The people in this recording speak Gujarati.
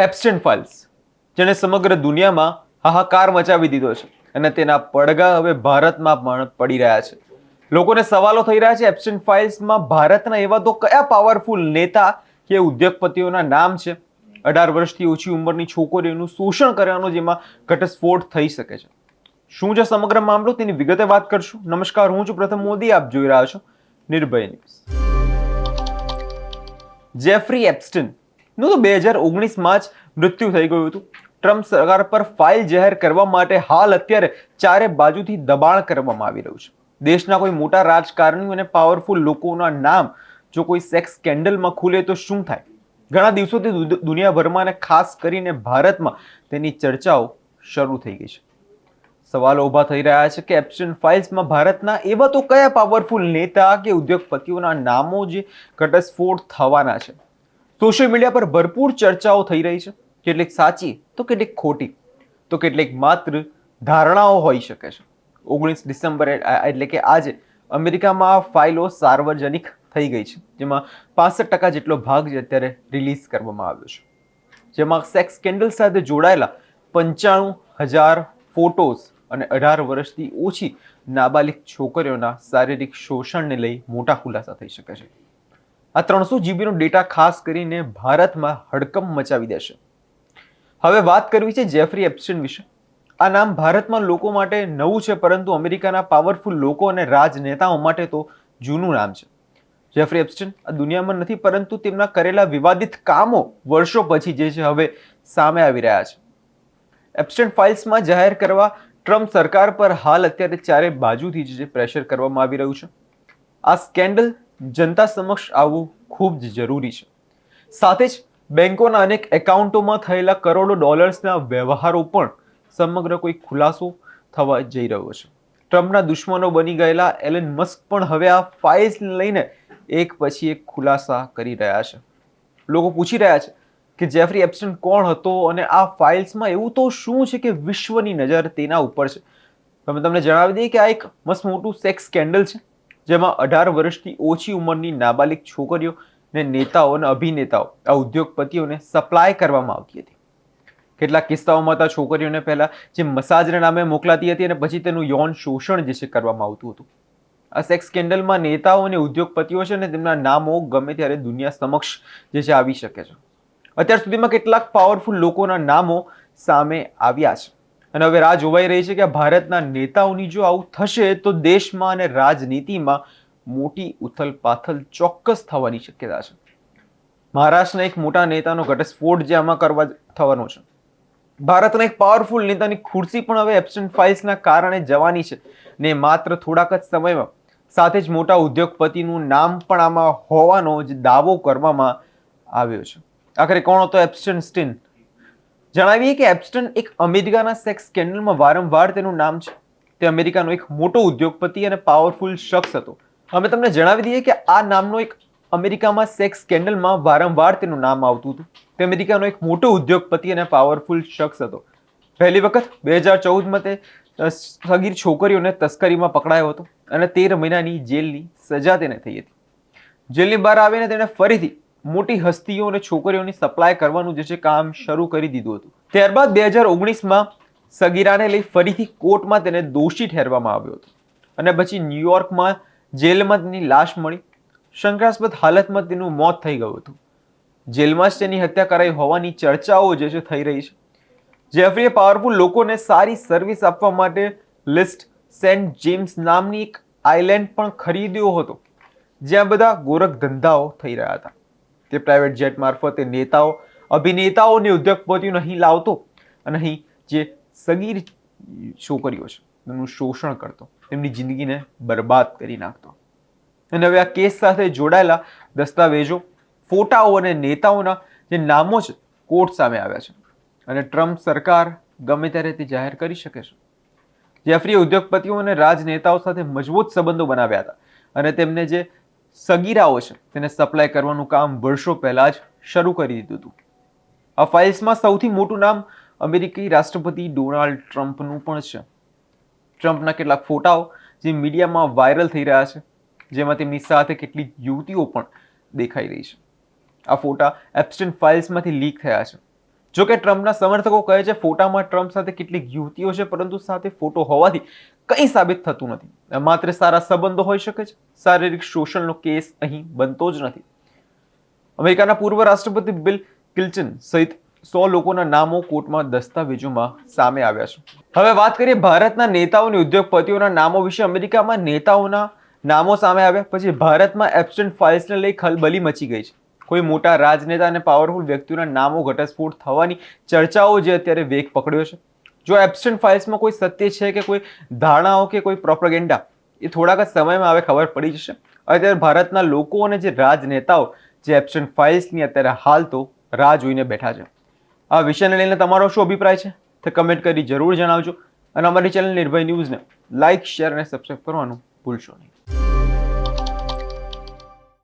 એબસ્ટેન્ટ ફાઇલ્સ જેણે સમગ્ર દુનિયામાં હાહાકાર મચાવી દીધો છે અને તેના પડઘા હવે ભારતમાં પણ પડી રહ્યા છે. લોકોને સવાલો થઈ રહ્યા છે એબસ્ટેન્ટ ફાઇલ્સમાં ભારતના એવા તો કયા પાવરફુલ નેતા કે ઉદ્યોગપતિઓના નામ છે? અઢાર વર્ષથી ઓછી ઉંમરની છોકરીઓનું શોષણ કરવાનો જેમાં ઘટસ્ફોટ થઈ શકે છે. શું છે સમગ્ર મામલો? તેની વિગતે વાત કરશું. નમસ્કાર, હું છું પ્રથમ મોદી. આપ જોઈ રહ્યા છો નિર્ભય ન્યૂઝ. જેફરી એપ્સ્ટન નું, તો બે હજાર ઓગણીસમાં જ મૃત્યુ થઈ ગયું હતું. ટ્રમ્પ સરકાર પર ફાઇલ જાહેર કરવા માટે હાલ અત્યારે ચારે બાજુથી દબાણ કરવામાં આવી રહ્યું છે. દેશના કોઈ મોટા રાજકારણીઓ અને પાવરફુલ લોકોના નામ જો કોઈ સેક્સ સ્કેન્ડલમાં ખુલે તો શું થાય? ઘણા દિવસોથી દુનિયાભરમાં અને ખાસ કરીને ભારતમાં તેની ચર્ચાઓ શરૂ થઈ ગઈ છે. સવાલો ઊભા થઈ રહ્યા છે કે એપ્સ્ટન ફાઇલ્સમાં ભારતના એવા તો કયા પાવરફુલ નેતા કે ઉદ્યોગપતિઓના નામો જે ઘટસ્ફોટ થવાના છે? સોશિયલ મીડિયા પર ભરપૂર ચર્ચાઓ થઈ રહી છે. કેટલીક સાચી, તો કેટલીક ખોટી. તો કેટલીક માત્ર ધારણાઓ હોઈ શકે છે. ઓગણીસ ડિસેમ્બરે એટલે કે આજે અમેરિકામાં ફાઇલો સાર્વજનિક થઈ ગઈ છે. જેમાં પાસઠ ટકા જેટલો ભાગ જે અત્યારે રિલીઝ કરવામાં આવ્યો છે. જેમાં સેક્સ સ્કેન્ડલ સાથે જોડાયેલા પંચાણું હજાર ફોટોઝ અને અઢાર વર્ષથી ઓછી નાબાલિક છોકરીઓના શારીરિક શોષણને લઈ મોટા ખુલાસા થઈ શકે છે. આ ત્રણસો જીબીનો ડેટા ખાસ કરીને ભારતમાં હડકંપ મચાવી દેશે. હવે વાત કરવી છે જેફરી એપ્સ્ટીન વિશે. આ નામ ભારતમાં લોકો માટે નવું છે, પરંતુ અમેરિકાના પાવરફુલ લોકો અને રાજનેતાઓ માટે તો જૂનું નામ છે. જેફરી એપ્સ્ટીન આ દુનિયામાં નથી, પરંતુ તેમના કરેલા વિવાદિત કામો વર્ષો પછી જે છે હવે સામે આવી રહ્યા છે. એબસ્ટન્ટ ફાઇલ્સમાં જાહેર કરવા ટ્રમ્પ સરકાર પર હાલ અત્યારે ચારે બાજુથી જે પ્રેશર કરવામાં આવી રહ્યું છે. આ સ્કેન્ડલ જનતા સમક્ષ આવવું ખૂબ જ જરૂરી છે. સાથે જ બેંકોના અનેક એકાઉન્ટોમાં થયેલા કરોડો ડોલર્સના વ્યવહારો પણ સમગ્ર કોઈ ખુલાસો થવા જઈ રહ્યો છે. ટ્રમ્પના દુશ્મનો બની ગયેલા એલન મસ્ક પણ હવે આ ફાઇલ્સને લઈને એક પછી એક ખુલાસા કરી રહ્યા છે. લોકો પૂછી રહ્યા છે કે જેફરી એપ્સ્ટન કોણ હતો અને આ ફાઇલ્સમાં એવું તો શું છે કે વિશ્વની નજર તેના ઉપર છે? અમે તમને જણાવી દઈએ કે આ એક મસ્ત મોટું સેક્સ સ્કેન્ડલ છે. જેમાં અઢાર વર્ષથી ઓછી ઉંમરની નાબાલિગ છોકરીઓ ને નેતાઓ અને અભિનેતાઓ આ ઉદ્યોગપતિઓને સપ્લાય કરવામાં આવતી હતી. કેટલાક કિસ્સાઓમાં તો છોકરીઓને પહેલાં જે મસાજના નામે મોકલાતી હતી અને પછી તેનું યૌન શોષણ જે છે કરવામાં આવતું હતું. આ સેક્સ સ્કેન્ડલમાં નેતાઓ અને ઉદ્યોગપતિઓ છે ને તેમના નામો ગમે ત્યારે દુનિયા સમક્ષ જે છે આવી શકે છે. અત્યાર સુધીમાં કેટલાક પાવરફુલ લોકોના નામો સામે આવ્યા છે. અને હવે રાહ જોવાઈ રહી છે કે ભારતના નેતાઓની જો આવું થશે, તો દેશમાં અને રાજનીતિમાં મોટી ઉથલપાથલ ચોક્કસ થવાની શક્યતા છે. મહારાષ્ટ્રના એક મોટા નેતાનો ઘટસ્ફોટ જે આમાં કરવા થવાનો છે. ભારતના એક પાવરફુલ નેતાની ખુરશી પણ હવે એબસન્ટ ફાઇલ્સના કારણે જવાની છે ને માત્ર થોડાક જ સમયમાં. સાથે જ મોટા ઉદ્યોગપતિનું નામ પણ આમાં હોવાનો જ દાવો કરવામાં આવ્યો છે. આખરે કોણ હતો એપ્સ્ટન સ્ટીન? જણાવીએ કે એપ્સ્ટન એક અમેરિકાના સેક્સ સ્કેન્ડલમાં વારંવાર તેનું નામ છે. તે અમેરિકાનો એક મોટો ઉદ્યોગપતિ અને પાવરફુલ શખ્સ હતો. અમે તમને જણાવી દઈએ કે આ નામનો એક અમેરિકામાં સેક્સ સ્કેન્ડલમાં વારંવાર તેનું નામ આવતું હતું. તે અમેરિકાનો એક મોટો ઉદ્યોગપતિ અને પાવરફુલ શખ્સ હતો. પહેલી વખત બે હજાર ચૌદમાં તે સગીર છોકરીઓને તસ્કરીમાં પકડાયો હતો અને તેર મહિનાની જેલની સજા તેને થઈ હતી. જેલની બહાર આવીને તેણે ફરીથી મોટી હસ્તીઓ અને છોકરીઓની સપ્લાય કરવાનું જે છે કામ શરૂ કરી દીધું હતું. ત્યારબાદ બે હજાર ઓગણીસમાં સગીરાને લઈ ફરીથી કોર્ટમાં તેને દોષી ઠેરવામાં આવ્યો હતો. અને પછી ન્યુયોર્કમાં જેલમાં તેની લાશ મળી. શંકાસ્પદ હાલતમાં તેનું મોત થઈ ગયું હતું. જેલમાં જ તેની હત્યા કરાઈ હોવાની ચર્ચાઓ જે છે થઈ રહી છે. જેફરીએ પાવરફુલ લોકોને સારી સર્વિસ આપવા માટે લિસ્ટ સેન્ટ જેમ્સ નામની એક આઇલેન્ડ પણ ખરીદ્યો હતો. જ્યાં બધા ગોરખ ધંધાઓ થઈ રહ્યા હતા. તે પ્રાઇવેટ જેટ મારફતે નેતાઓ અભિનેતાઓને ઉદ્યોગપતિઓ નહીં લાવતો અને અહીં જે સગીર છોકરીઓ છે તેમનું શોષણ કરતો, તેમની જિંદગીને બરબાદ કરી નાખતો. અને હવે આ કેસ સાથે જોડાયેલા દસ્તાવેજો, ફોટાઓ અને નેતાઓના જે નામો છે, કોર્ટ સામે આવ્યા છે. અને ટ્રમ્પ સરકાર ગમે ત્યારે તે જાહેર કરી શકે છે. જેફરીએ ઉદ્યોગપતિઓ અને રાજનેતાઓ સાથે મજબૂત સંબંધો બનાવ્યા હતા અને તેમને જે સગીરાઓ છે. તેને સપ્લાય કરવાનું કામ વર્ષો પહેલાં જ શરૂ કરી દીધું હતું. આ ફાઇલ્સમાં સૌથી મોટું નામ અમેરિકી રાષ્ટ્રપતિ ડોનાલ્ડ ટ્રમ્પનું પણ છે. ટ્રમ્પના કેટલાક ફોટાઓ જે મીડિયામાં વાયરલ થઈ રહ્યા છે, જેમાં તેમની સાથે કેટલીક યુવતીઓ પણ દેખાઈ રહી છે. આ ફોટા એપ્સ્ટન ફાઇલ્સમાંથી લીક થયા છે. જો કે ટ્રમ્પના સમર્થકો કહે છે ફોટામાં ટ્રમ્પ સાથે કેટલીક યુવતીઓ છે, પરંતુ સાથે ફોટો હોવાથી કંઈ સાબિત થતું નથી. માત્ર સારા સંબંધો હોઈ શકે છે. શારીરિક શોષણનો કેસ અહીં બનતો જ નથી. અમેરિકાના પૂર્વ રાષ્ટ્રપતિ બિલ ક્લિન્ટન સહિત સો લોકોના નામો કોર્ટમાં દસ્તાવેજોમાં સામે આવ્યા છે. હવે વાત કરીએ ભારતના નેતાઓ અને ઉદ્યોગપતિઓના નામો વિશે. અમેરિકામાં નેતાઓના નામો સામે આવ્યા. પછી ભારતમાં એબસેન્ટ ફાઇલ્સને લઈ ખલબલી મચી ગઈ છે. કોઈ મોટા રાજનેતા અને પાવરફુલ વ્યક્તિઓના નામો ઘટસ્ફોટ થવાની ચર્ચાઓ જે અત્યારે વેગ પકડ્યો છે? જો એબસેન્ટ ફાઇલ્સમાં કોઈ સત્ય છે કે કોઈ ધારણાઓ કે કોઈ પ્રોપરગેન્ડા એ થોડાક જ સમયમાં હવે ખબર પડી જશે. અત્યારે ભારતના લોકો અને જે રાજનેતાઓ જે એબસેન્ટ ફાઇલ્સની અત્યારે હાલ તો રાહ જોઈને બેઠા છે. આ વિષયને લઈને તમારો શું અભિપ્રાય છે? તે કમેન્ટ કરી જરૂર જણાવજો. અને અમારી ચેનલ નિર્ભય ન્યૂઝને લાઇક શેર અને સબસ્ક્રાઈબ કરવાનું ભૂલશો નહીં.